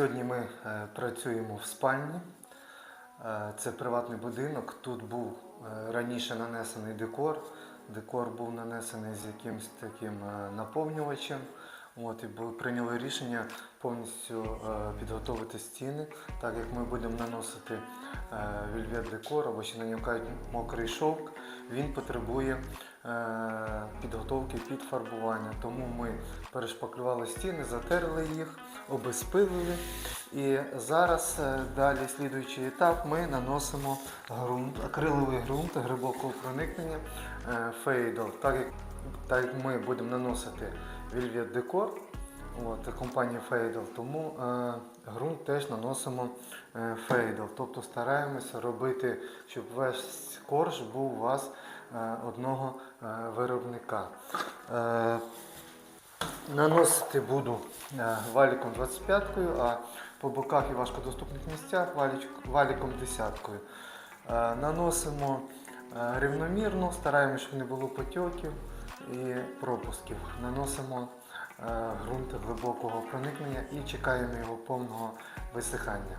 Сьогодні ми е, працюємо в спальні. Е, Це приватний будинок. Тут був е, раніше нанесений декор. Декор був нанесений з якимось таким наповнювачем. От, і прийняли рішення повністю підготовити стіни, так як ми будемо наносити вільвет декор або ще на нього кажуть мокрий шовк, він потребує підготовки під фарбування. Тому ми перешпаклювали стіни, затерли їх, обезпилили. І зараз е, далі слідуючий етап ми наносимо ґрунт, акриловий ґрунт глибокого проникнення е. Так як, так як ми будемо наносити Decor, от, компанія Фейдл, тому е, ґрунт теж наносимо е, Фейдл. Тобто стараємося робити, щоб весь корж був у вас е, одного е, виробника. Е, Наносити буду е, валіком 25 а по боках і важкодоступних місцях валіком 10 Е, Наносимо е, рівномірно, стараємося, щоб не було потьоків і пропусків. Наносимо е, ґрунт глибокого проникнення і чекаємо його повного висихання.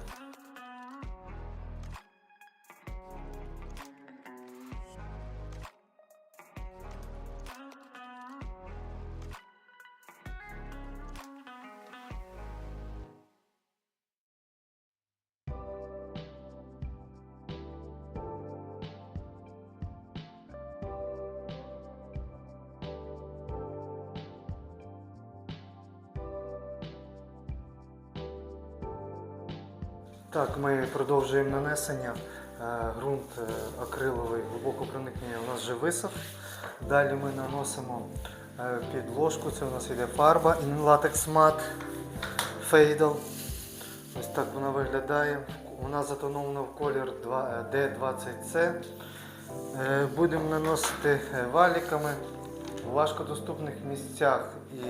Так, ми продовжуємо нанесення. Е, Ґрунт е, акриловий глибоко проникнення у нас вже висох. Далі ми наносимо е, під ложку, це у нас йде фарба In Latex Matte Fadal. Ось так вона виглядає. Вона затонована в колір 2 е, D20C. Е, Будемо наносити е, валіками у важкодоступних місцях і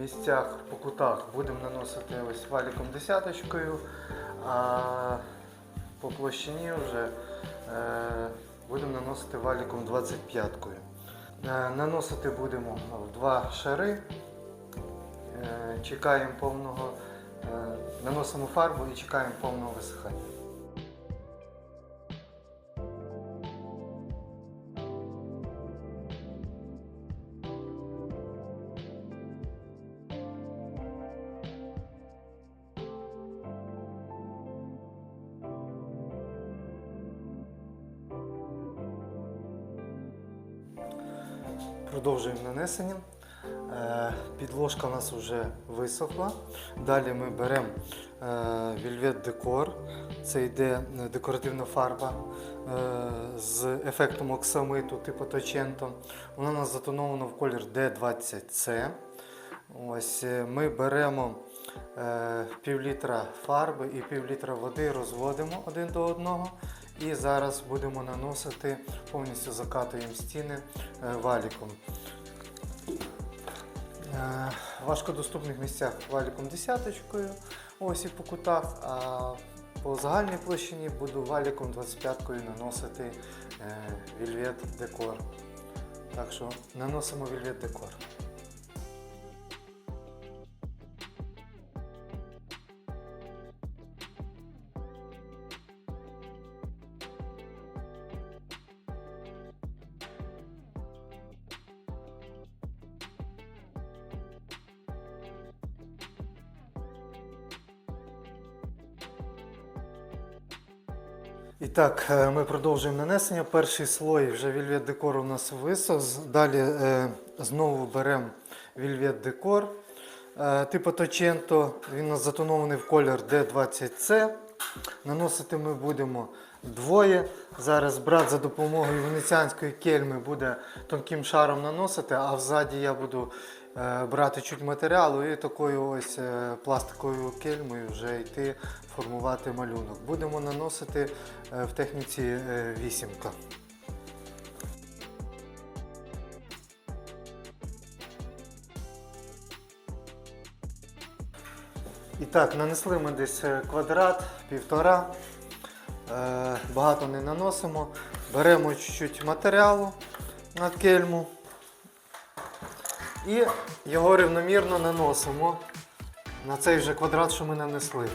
місцях по кутах будемо наносити ось валіком десяточкою, а по площині вже е, будемо наносити валіком 25-кою. Е, наносити будемо в два шари, е, чекаємо повного, наносимо фарбу і чекаємо повного висихання. Продовжуємо нанесення. Е, Підложка у нас вже висохла. Далі ми беремо е, Velvet Decor. Це йде е, декоративна фарба з ефектом оксамиту типу Точенто. Вона у нас затонована в колір D20C. Ось Ми беремо е, пів літра фарби і пів літра води, розводимо один до одного. І зараз будемо наносити, повністю закатуємо стіни е, валіком. Е, В важкодоступних місцях валіком десяточкою, ось і по кутах, а по загальній площині буду валіком 25-кою наносити е, вільвет декор. Так що наносимо вільвет декор. І так, е, ми продовжуємо нанесення. Перший слой вже вільвет декор у нас висох. Далі е, знову беремо вільвет декор. Е, типу Точенто, він у нас затонований в колір D20C. Наносити ми будемо двоє. Зараз брат за допомогою венеціанської кельми буде тонким шаром наносити, а взаді я буду брати чуть матеріалу і такою ось е, пластиковою кельмою вже йти формувати малюнок. Будемо наносити е, в техніці е, вісімка. І так, нанесли ми десь е, квадрат, півтора. Е, Багато не наносимо. Беремо чуть-чуть матеріалу на кельму і його рівномірно наносимо на цей же квадрат, що ми нанесли.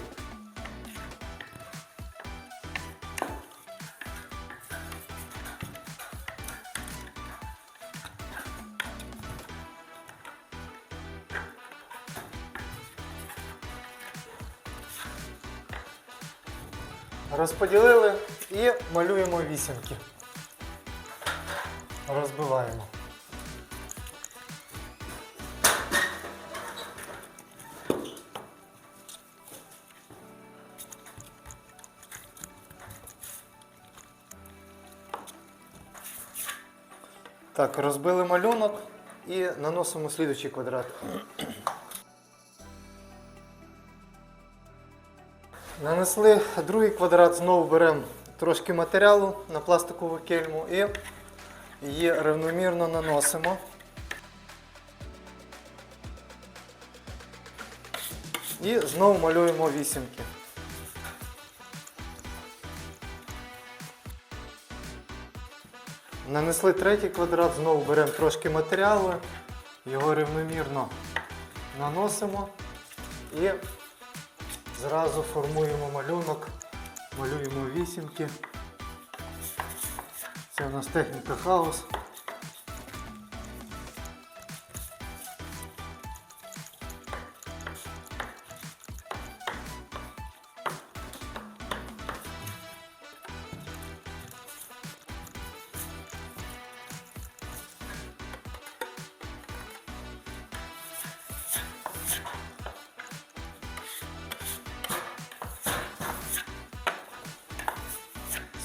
Розподілили і малюємо вісімки. Розбиваємо. Так, розбили малюнок і наносимо слідуючий квадрат. Нанесли другий квадрат, знову беремо трошки матеріалу на пластикову кельму і її рівномірно наносимо. І знову малюємо вісімки. Нанесли третій квадрат, знову беремо трошки матеріалу, його рівномірно наносимо і зразу формуємо малюнок, малюємо вісімки. Це у нас техніка хаос.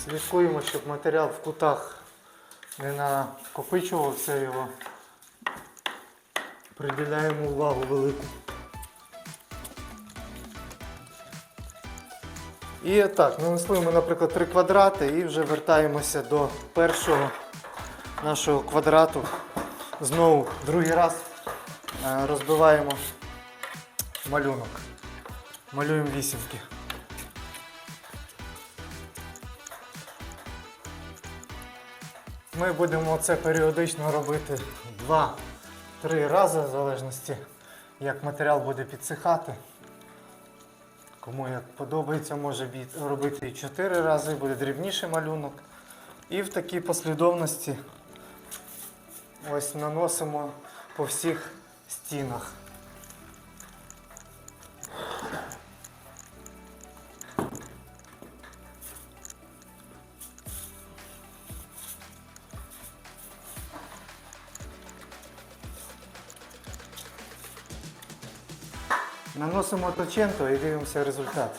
Слідкуємо, щоб матеріал в кутах не накопичувався його. Приділяємо увагу велику. І так, нанесли ми, наприклад, три квадрати і вже вертаємося до першого нашого квадрату. Знову другий раз е, розбиваємо малюнок. Малюємо вісімки. Ми будемо це періодично робити 2-3 рази, в залежності, як матеріал буде підсихати. Кому як подобається, може робити і 4 рази, буде дрібніший малюнок. І в такій послідовності ось наносимо по всіх стінах. Наносимо точенто і дивимося результат.